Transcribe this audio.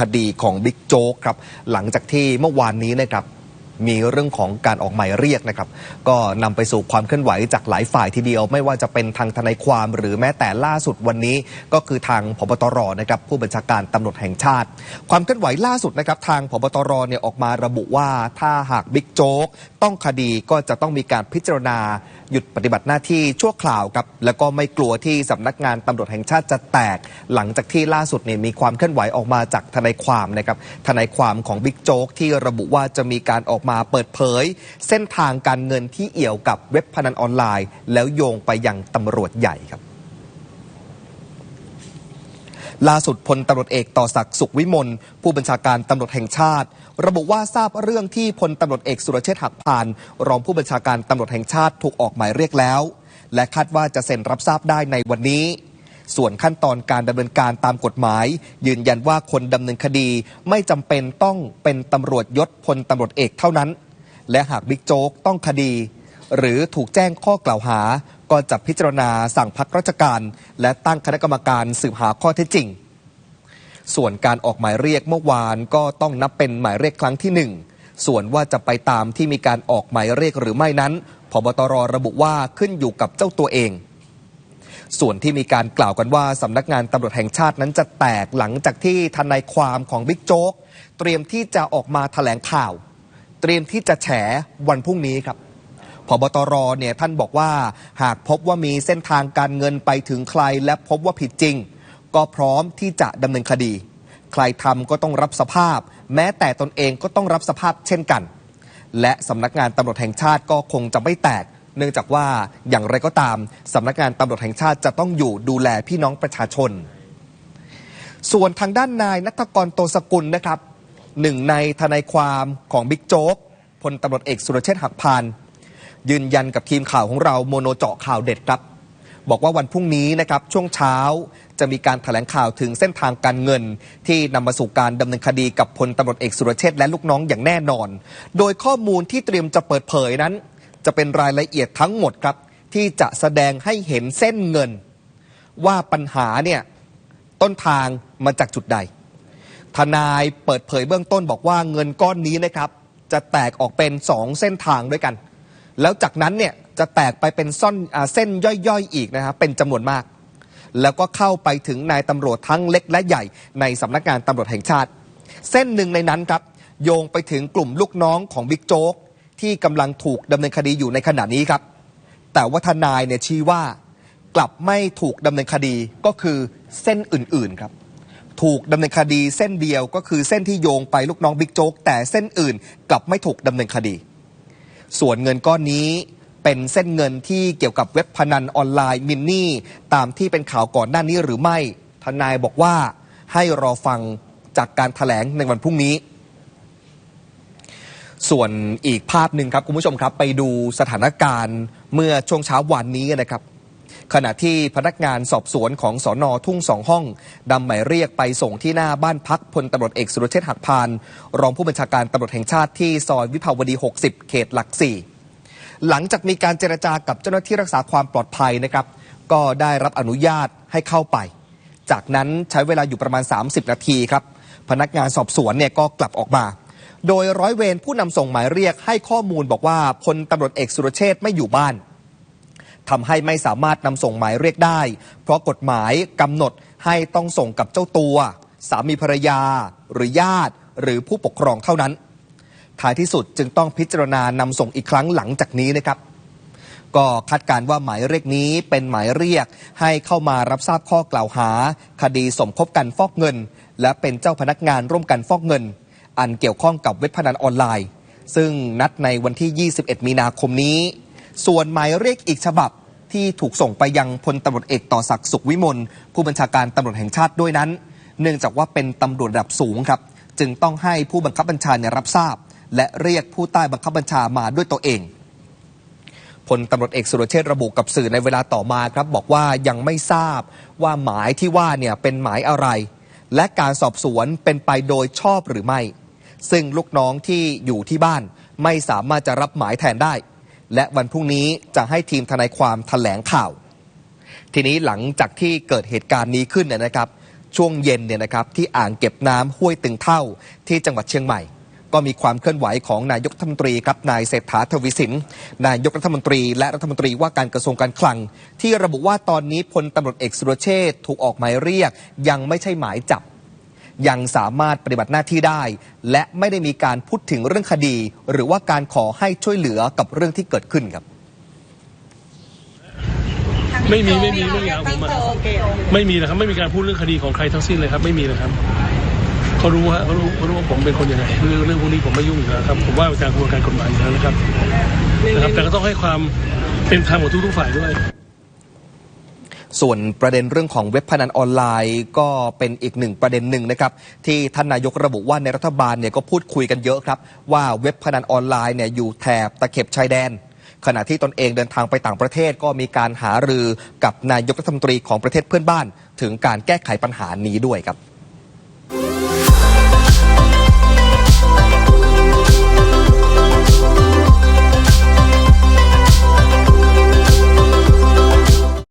คดีของบิ๊กโจ๊กครับหลังจากที่เมื่อวานนี้นะครับ มีเรื่องของการออกหมายเรียกนะครับ ก็นำไปสู่ความเคลื่อนไหวจากหลายฝ่ายทีเดียว ไม่ว่าจะเป็นทางทนายความหรือแม้แต่ล่าสุดวันนี้ ก็คือทางพบตรนะครับผู้บัญชาการตำรวจแห่งชาติ ความเคลื่อนไหวล่าสุดนะครับทางพบตรเนี่ยออกมาระบุว่าถ้าหากบิ๊กโจ๊กต้องคดีก็จะต้องมีการพิจารณาหยุดปฏิบัติหน้าที่ชั่วคราวครับแล้วก็ไม่กลัวที่สำนักงานตำรวจแห่งชาติจะแตก หลังจากที่ล่าสุดเนี่ยมีความเคลื่อนไหวออกมาจากทนายความนะครับทนายความของบิ๊กโจ๊กที่ระบุว่าจะมีการออกมามาเปิดเผย เส้นทางการเงินที่เอี่ยวกับเว็บพนันออนไลน์ แล้วโยงไปยังตำรวจใหญ่ครับล่าสุดพลตำรวจเอกต่อศักดิ์สุขวิมลผู้บัญชาการตำรวจแห่งชาติ ระบุว่าทราบเรื่องที่พลตำรวจเอกสุรเชษฐ์หักพานรองผู้บัญชาการตำรวจแห่งชาติถูกออกหมายเรียกแล้ว และคาดว่าจะเซ็นรับทราบได้ในวันนี้ ส่วนขั้นตอนการดำเนินการตามกฎหมาย ยืนยันว่าคนดำเนินคดีไม่จำเป็นต้องเป็นตำรวจยศพลตำรวจเอกเท่านั้น และหากบิ๊กโจ๊กต้องคดี หรือถูกแจ้งข้อกล่าวหา ก็จะพิจารณาสั่งพักราชการ และตั้งคณะกรรมการสืบหาข้อเท็จจริง ส่วนการออกหมายเรียกเมื่อวานก็ต้องนับเป็นหมายเรียกครั้งที่หนึ่งส่วนว่าจะไปตามที่มีการออกหมายเรียกหรือไม่นั้น พบตรระบุว่าขึ้นอยู่กับเจ้าตัวเอง ส่วนที่มีการกล่าวกันว่าสำนักงานตำรวจแห่งชาตินั้นจะแตกหลังจากที่ทนายความของบิ๊กโจ๊กเตรียมที่จะออกมาแถลงข่าว เตรียมที่จะแฉวันพรุ่งนี้ครับพบตรเนี่ยท่านบอกว่าหากพบว่ามีเส้นทางการเงินไปถึงใครและพบว่าผิดจริง ก็พร้อมที่จะดำเนินคดี ใครทำก็ต้องรับสภาพ แม้แต่ตนเองก็ต้องรับสภาพเช่นกัน และสำนักงานตำรวจแห่งชาติก็คงจะไม่แตก เนื่องจากว่าอย่างไรก็ตามสำนักงานตำรวจแห่งชาติจะต้องอยู่ดูแลพี่น้องประชาชน ส่วนทางด้านนายนัทกรโตสกุลนะครับหนึ่งในทนายความของบิ๊กโจ๊กพลตำรวจเอกสุรเชษฐ์หักพาน ยืนยันกับทีมข่าวของเราโมโนเจาะข่าวเด็ดครับ บอกว่าวันพรุ่งนี้นะครับช่วงเช้าจะมีการถแถลงข่าวถึงเส้นทางการเงิน ที่นำมาสู่การดำเนินคดีกับพลตำรวจเอกสุรเชษฐ์และลูกน้องอย่างแน่นอน โดยข้อมูลที่เตรียมจะเปิดเผยนั้น จะเป็นรายละเอียดทั้งหมดครับ ที่จะแสดงให้เห็นเส้นเงิน ว่าปัญหาเนี่ยต้นทางมาจากจุดใด ทนายเปิดเผยเบื้องต้นบอกว่าเงินก้อนนี้นะครับ จะแตกออกเป็น 2 เส้นทางด้วยกัน แล้วจากนั้นเนี่ยจะแตกไปเป็นซ่อนอเส้นย่อยๆ อีกนะครับเป็นจำนวนมาก แล้วก็เข้าไปถึงนายตำรวจทั้งเล็กและใหญ่ในสำนักงานตำรวจแห่งชาติ เส้นหนึ่งในนั้นครับโยงไปถึงกลุ่มลูกน้องของบิ๊กโจ๊ก ที่กำลังถูกดำเนินคดีอยู่ในขณะนี้ครับ แต่ว่าทนายเนี่ยชี้ว่ากลับไม่ถูกดำเนินคดีก็คือเส้นอื่นๆครับถูกดำเนินคดีเส้นเดียวก็คือเส้นที่โยงไปลูกน้องบิ๊กโจ๊กแต่เส้นอื่นกลับไม่ถูกดำเนินคดี ส่วนเงินก้อนนี้เป็นเส้นเงินที่เกี่ยวกับเว็บพนันออนไลน์มินนี่ตามที่เป็นข่าวก่อนหน้านี้หรือไม่ ทนายบอกว่าให้รอฟังจากการถแถลงในวันพรุ่งนี้ ส่วนอีกภาพหนึ่งครับคุณผู้ชมครับ ไปดูสถานการณ์เมื่อช่วงเช้าวันนี้นะครับขณะที่พนักงานสอบสวนของสอนอทุ่งสองห้องดำหมายเรียกไปส่งที่หน้าบ้านพักพลตำรวจเอกสุรเชษฐ์หักพาน รองผู้บัญชาการตำรวจแห่งชาติที่ซอยวิภาวดี 60 เขตหลักสี่หลังจากมีการเจรจากับเจ้าหน้าที่รักษาความปลอดภัยนะครับ ก็ได้รับอนุญาตให้เข้าไป จากนั้นใช้เวลาอยู่ประมาณ 30 นาทีครับ พนักงานสอบสวนเนี่ยก็กลับออกมา โดยร้อยเวรผู้นำส่งหมายเรียกให้ข้อมูลบอกว่าพลตำรวจเอกสุรเชษฐ์ไม่อยู่บ้านทำให้ไม่สามารถนำส่งหมายเรียกได้ เพราะกฎหมายกำหนดให้ต้องส่งกับเจ้าตัว สามีภรรยา หรือญาติ หรือผู้ปกครองเท่านั้น ท้ายที่สุดจึงต้องพิจารณานำส่งอีกครั้งหลังจากนี้นะครับ ก็คาดการณ์ว่าหมายเรียกนี้เป็นหมายเรียกให้เข้ามารับทราบข้อกล่าวหา คดีสมคบกันฟอกเงิน และเป็นเจ้าพนักงานร่วมกันฟอกเงิน อันเกี่ยวข้องกับเว็บพนันออนไลน์ ซึ่งนัดในวันที่ 21 มีนาคมนี้ ส่วนหมายเรียกอีกฉบับที่ถูกส่งไปยังพลตำรวจเอกต่อศักดิ์สุขวิมลผู้บัญชาการตำรวจแห่งชาติด้วยนั้น เนื่องจากว่าเป็นตำรวจระดับสูงครับ จึงต้องให้ผู้บังคับบัญชาเนี่ยรับทราบ และเรียกผู้ใต้บังคับบัญชามาด้วยตัวเองพลตำรวจเอกสุรเชษระบุกับสื่อในเวลาต่อมาครับ บอกว่ายังไม่ทราบว่าหมายที่ว่าเนี่ยเป็นหมายอะไร และการสอบสวนเป็นไปโดยชอบหรือไม่ ซึ่งลูกน้องที่อยู่ที่บ้านไม่สามารถจะรับหมายแทนได้ และวันพรุ่งนี้จะให้ทีมทนายความแถลงข่าว ทีนี้หลังจากที่เกิดเหตุการณ์นี้ขึ้นเนี่ยนะครับ ช่วงเย็นเนี่ยนะครับที่อ่างเก็บน้ำห้วยตึงเท่าที่จังหวัดเชียงใหม่ ก็มีความเคลื่อนไหวของนายกรัฐมนตรีครับนายเศรษฐาทวีสิน นายกรัฐมนตรี และรัฐมนตรีว่าการกระทรวงการคลัง ที่ระบุว่าตอนนี้พลตำรวจเอกสุรเชษฐ์ถูกออกหมายเรียก ยังไม่ใช่หมายจับ ยังสามารถปฏิบัติหน้าที่ได้ และไม่ได้มีการพูดถึงเรื่องคดี หรือว่าการขอให้ช่วยเหลือกับเรื่องที่เกิดขึ้นครับ ไม่มีไม่มีไม่มีเอาผมอะไม่มีนะครับ ไม่มีการพูดเรื่องคดีของใครทั้งสิ้นเลยครับ ไม่มีเลยครับเขารู้ฮะเขารู้เขารู้ว่าผมเป็นคนยังไงเรื่องเรื่องพวกนี้ผมไม่ยุ่งอยู่แล้วครับผมว่าไปตามกระบวนการกฎหมายอยู่แล้วนะครับนะครับ แต่ก็ต้องให้ความเป็นธรรมกับทุกๆฝ่ายด้วย ส่วนประเด็นเรื่องของเว็บพนันออนไลน์ก็เป็นอีกหนึ่งประเด็นหนึ่งนะครับที่ท่านนายกระบุว่าในรัฐบาลเนี่ยก็พูดคุยกันเยอะครับ ว่าเว็บพนันออนไลน์เนี่ยอยู่แถบตะเข็บชายแดน ขณะที่ตนเองเดินทางไปต่างประเทศก็มีการหารือกับนายกรัฐมนตรีของประเทศเพื่อนบ้าน ถึงการแก้ไขปัญหานี้ด้วยครับ